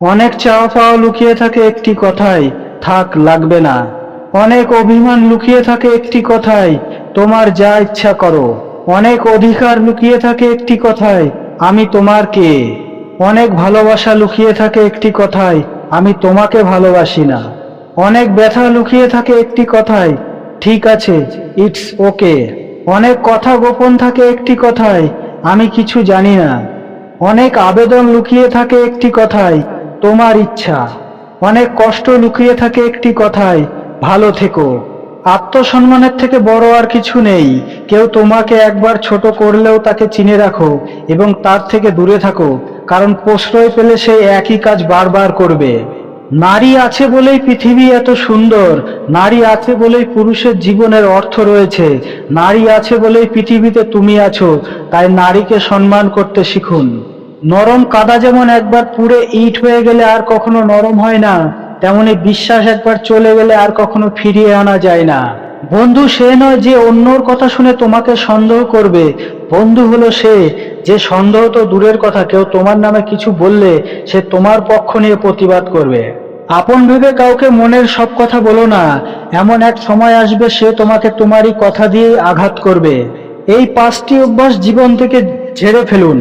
অনেক চাওয়া পাওয়া লুকিয়ে থাকে একটি কথায়, থাক লাগবে না। অনেক অভিমান লুকিয়ে থাকে একটি কথায়, তোমার যা ইচ্ছা করো। অনেক অধিকার লুকিয়ে থাকে একটি কথায়, আমি তোমার কে? অনেক ভালোবাসা লুকিয়ে থাকে একটি কথায়, আমি তোমাকে ভালোবাসি না। অনেক ব্যথা লুকিয়ে থাকে একটি কথায়, ঠিক আছে, ইটস ওকে। অনেক কথা গোপন থাকে একটি কথায়, আমি কিছু জানি না। অনেক আবেদন লুকিয়ে থাকে একটি কথায় তোমার ইচ্ছা। অনেক কষ্ট লুকিয়ে থাকে একটি কথায়, ভালো থেকো। আত্মসম্মানের থেকে বড় আর কিছু নেই। কেউ তোমাকে একবার ছোট করলেও তাকে চিনে রাখো এবং তার থেকে দূরে থাকো, কারণ প্রশ্রয় পেলে সে একই কাজ বারবার করবে। নারী আছে বলেই পৃথিবী এত সুন্দর, নারী আছে বলেই পুরুষের জীবনের অর্থ রয়েছে, নারী আছে বলেই পৃথিবীতে তুমি আছো, তাই নারীকে সম্মান করতে শিখুন। নরম কাদা যেমন একবার পুড়ে ইট হয়ে গেলে আর কখনো নরম হয় না, তেমনি বিশ্বাস একবার চলে গেলে আর কখনো ফিরিয়ে আনা যায় না। বন্ধু সে নয় যে অন্যর কথা শুনে তোমাকে সন্দেহ করবে, বন্ধু হলো সে যে সন্দেহ তো দূরের কথা, কেউ তোমার নামে কিছু বললে সে তোমার পক্ষ নিয়ে প্রতিবাদ করবে। আপন ভেবে কাউকে মনের সব কথা বলো না, এমন এক সময় আসবে সে তোমাকে তোমারই কথা দিয়েই আঘাত করবে। এই পাঁচটি অভ্যাস জীবন থেকে ঝেড়ে ফেলুন।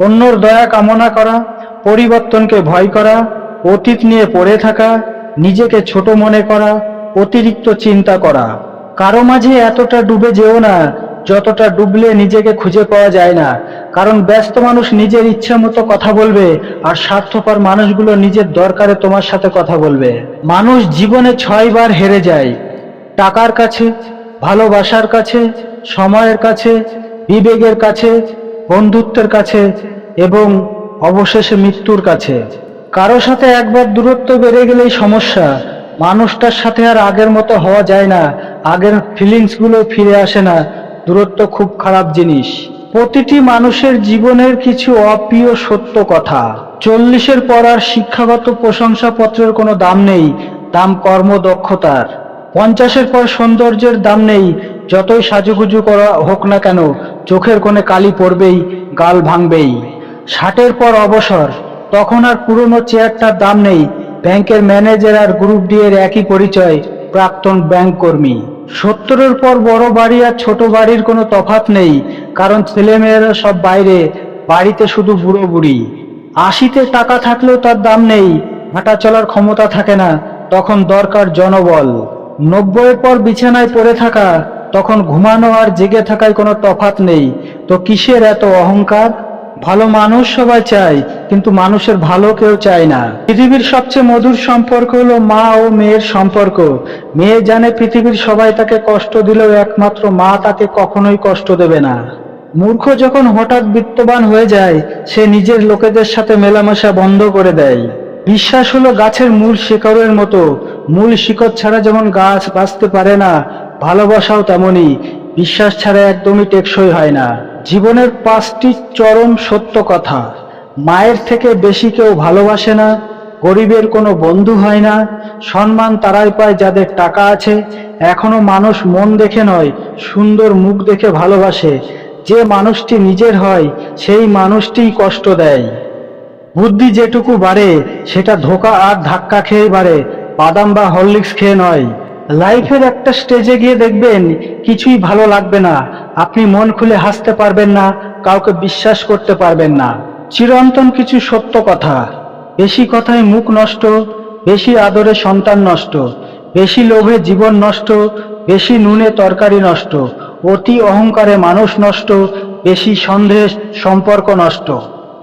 অন্যর দয়া কামনা করা, পরিবর্তনকে ভয় করা, অতীত নিয়ে পড়ে থাকা, নিজেকে ছোট মনে করা, অতিরিক্ত চিন্তা করা। কারও মাঝে এতটা ডুবে যেও না, যতটা ডুবলে নিজেকে খুঁজে পাওয়া যায় না। কারণ ব্যস্ত মানুষ নিজের ইচ্ছা মতো কথা বলবে, আর স্বার্থপর মানুষগুলো নিজের দরকারে তোমার সাথে কথা বলবে। মানুষ জীবনে ছয়বার হেরে যায়। টাকার কাছে, ভালোবাসার কাছে, সময়ের কাছে, বিবেকের কাছে বন্ধুত্বের কাছে এবং অবশেষে মৃত্যুর কাছে। কারও সাথে একবার দূরত্ব বেড়ে গেলেই সমস্যা। মানুষটার সাথে আর আগের মতো হওয়া যায় না। আগের ফিলিংসগুলো ফিরে আসে না। দূরত্ব খুব খারাপ জিনিস। প্রতিটি মানুষের জীবনের কিছু অপ্রিয় সত্য কথা। চল্লিশের পর আর শিক্ষাগত প্রশংসাপত্রের কোনো দাম নেই। দাম কর্মদক্ষতার। পঞ্চাশের পর সৌন্দর্যের দাম নেই। যতই সাজুগুজু করা হোক না কেন চোখের কোণে কালি পড়বেই, গাল ভাঙবেই। ষাটের পর অবসর, তখন আর পুরনো চেয়ারটার দাম নেই। ব্যাংকের ম্যানেজার আর গ্রুপ ডি এর একই পরিচয়, প্রাক্তন ব্যাংক কর্মী। সত্তরের পর বড় বাড়ি আর ছোট বাড়ির কোনো তফাত নেই, কারণ ছেলেমেয়েরা সব বাইরে, বাড়িতে শুধু বুড়ো বুড়ি। আশিতে টাকা থাকলেও তার দাম নেই হাঁটা চলার ক্ষমতা থাকে না, তখন দরকার জনবল। নব্বইয়ের পর বিছানায় পড়ে থাকা তখন ঘুমানো আর জেগে থাকায় কোনো তফাত নেই। তো কিসের এত অহংকার? ভালো মানুষ সবাই চায়, কিন্তু মানুষের ভালো কেউ চায় না। পৃথিবীর সবচেয়ে মধুর সম্পর্ক হলো মা ও মেয়ের সম্পর্ক। মেয়ে জানে পৃথিবীর সবাই তাকে কষ্ট দিলেও একমাত্র মা তাকে কখনোই কষ্ট দেবে না। মূর্খ যখন হঠাৎ বিত্তবান হয়ে যায়, সে নিজের লোকেদের সাথে মেলামেশা বন্ধ করে দেয়। বিশ্বাস হলো গাছের মূল শিকড়ের মতো। মূল শিকড় ছাড়া যেমন গাছ বাঁচতে পারে না ভালোবাসাও তেমনই, বিশ্বাস ছাড়া একদমই টেকসই হয় না। জীবনের পাঁচটি চরম সত্য কথা, মায়ের থেকে বেশি কেউ ভালোবাসে না, গরিবের কোনো বন্ধু হয় না, সম্মান তারাই পায় যাদের টাকা আছে, এখনও মানুষ মন দেখে নয়, সুন্দর মুখ দেখে ভালোবাসে, যে মানুষটি নিজের হয়, সেই মানুষটিই কষ্ট দেয়। বুদ্ধি যেটুকু বাড়ে, সেটা ধোকা আর ধাক্কা খেয়ে বাড়ে, বাদাম বা হরলিক্স খেয়ে নয়। লাইফের একটা স্টেজে গিয়ে দেখবেন কিছুই ভালো লাগবে না। আপনি মন খুলে হাসতে পারবেন না, কাউকে বিশ্বাস করতে পারবেন না। চিরন্তন কিছু সত্য কথা। বেশি কথায় মুখ নষ্ট, বেশি আদরে সন্তান নষ্ট, বেশি লোভে জীবন নষ্ট, বেশি নুনে তরকারি নষ্ট, অতি অহংকারে মানুষ নষ্ট, বেশি সন্দেহ সম্পর্ক নষ্ট।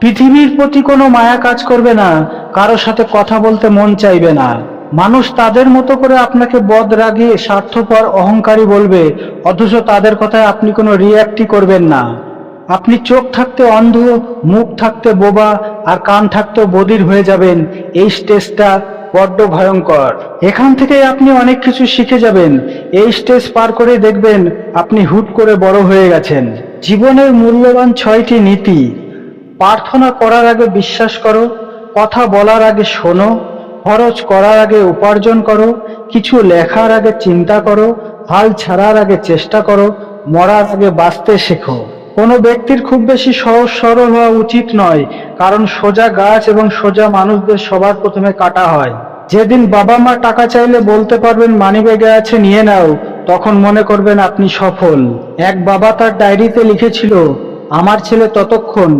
পৃথিবীর প্রতি কোনো মায়া কাজ করবে না, কারও সাথে কথা বলতে মন চাইবে না। মানুষ তাদের মতো করে আপনাকে বদ রাগিয়ে স্বার্থপর, অহংকারী বলবে, অথচ তাদের কথায় আপনি কোনো রিয়াক্টই করবেন না। আপনি চোখ থাকতে অন্ধ, মুখ থাকতে বোবা, আর কান থাকতে বদির হয়ে যাবেন। এই স্টেজটা বড্ড ভয়ঙ্কর। এখান থেকে আপনি অনেক কিছু শিখে যাবেন। এই স্টেজ পার করে দেখবেন আপনি হুট করে বড় হয়ে গেছেন। জীবনের মূল্যবান ছয়টি নীতি। প্রার্থনা করার আগে বিশ্বাস করো, কথা বলার আগে শোনো খরচ করার আগে উপার্জন করো, কিছু লেখার আগে চিন্তা করো, হাল ছাড়ার আগে চেষ্টা করো, মরার আগে বাঁচতে শেখো। কোনো ব্যক্তির খুব বেশি সহজ সরল হওয়া উচিত নয়, কারণ সোজা গাছ এবং সোজা মানুষদের সবার প্রথমে কাটা হয়। যেদিন বাবা মা টাকা চাইলে বলতে পারবেন, মানিব্যাগে আছে, নিয়ে নাও। তখন মনে করবেন, আপনি সফল। এক বাবা তার ডায়েরিতে লিখেছিল, আমার ছেলে ততক্ষণ,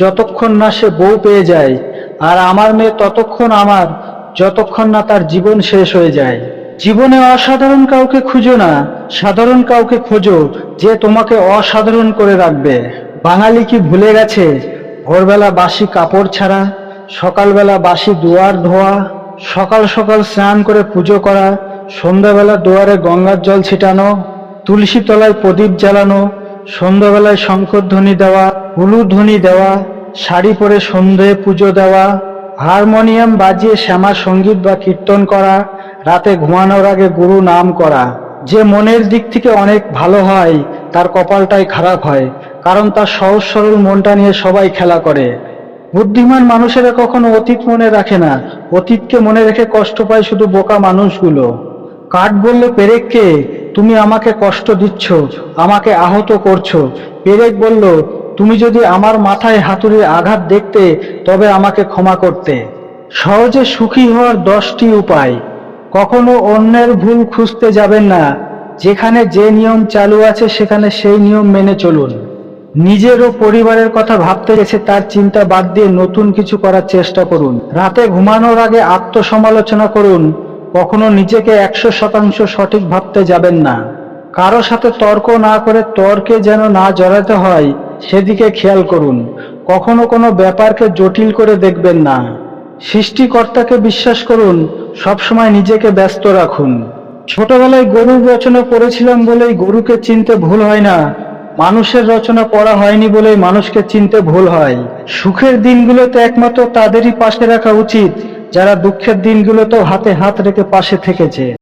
যতক্ষণ না সে বউ পেয়ে যায়, আর আমার মেয়ে ততক্ষণ আমার যতক্ষণ না তার জীবন শেষ হয়ে যায়। জীবনে অসাধারণ কাউকে খুঁজো না, সাধারণ কাউকে খোঁজো যে তোমাকে অসাধারণ করে রাখবে। বাঙালি কি ভুলে গেছে? ভোরবেলা বাসি কাপড় ছাড়া, সকালবেলা বাসি দুয়ার ধোয়া, সকাল সকাল স্নান করে পুজো করা, সন্ধ্যাবেলা দুয়ারে গঙ্গার জল ছিটানো, তুলসী তলায় প্রদীপ জ্বালানো, সন্ধ্যাবেলায় শঙ্করধ্বনি দেওয়া হুলু ধ্বনি দেওয়া, শাড়ি পরে সন্ধে পুজো দেওয়া হারমোনিয়াম বাজিয়ে শ্যামা সংগীত বা কীর্তন করা, রাতে ঘুমানোর আগে গুরু নাম করা, যে মনের দিক থেকে অনেক ভালো হয়, তার কপালটাই খারাপ হয়, কারণ তার সহজ সরল মনটা নিয়ে সবাই খেলা করে। বুদ্ধিমান মানুষেরা কখনো অতীত মনে রাখে না, অতীতকে মনে রেখে কষ্ট পায় শুধু বোকা মানুষগুলো। কাঠ বললে পেরেককে তুমি আমাকে কষ্ট দিচ্ছ, আমাকে আহত করছ। পেরেক বলল তুমি যদি আমার মাথায় হাতুড়ির আঘাত দেখতে, তবে আমাকে ক্ষমা করতে। সহজে সুখী হওয়ার দশটি উপায়। কখনো অন্যের ভুল খুঁজতে যাবেন না। যেখানে যে নিয়ম চালু আছে, সেখানে সেই নিয়ম মেনে চলুন। নিজের ও পরিবারের কথা ভাবতে গেছে তার চিন্তা বাদ দিয়ে নতুন কিছু করার চেষ্টা করুন। রাতে ঘুমানোর আগে আত্মসমালোচনা করুন। কখনো নিজেকে একশো শতাংশ সঠিক ভাবতে যাবেন না। কারও সাথে তর্ক না করে তর্কে যেন না জড়াতে হয়, সেদিকে খেয়াল করুন। কখনো কোনো ব্যাপারকে জটিল করে দেখবেন না। সৃষ্টিকর্তাকে বিশ্বাস করুন, সবসময় নিজেকে ব্যস্ত রাখুন। ছোটবেলায় গরুর রচনা পড়েছিলাম বলেই গরুকে চিনতে ভুল হয় না। মানুষের রচনা পড়া হয়নি বলেই মানুষকে চিনতে ভুল হয়। সুখের দিনগুলোতে একমাত্র তাদেরই পাশে রাখা উচিত, যারা দুঃখের দিনগুলোতেও হাতে হাত রেখে পাশে থেকেছে।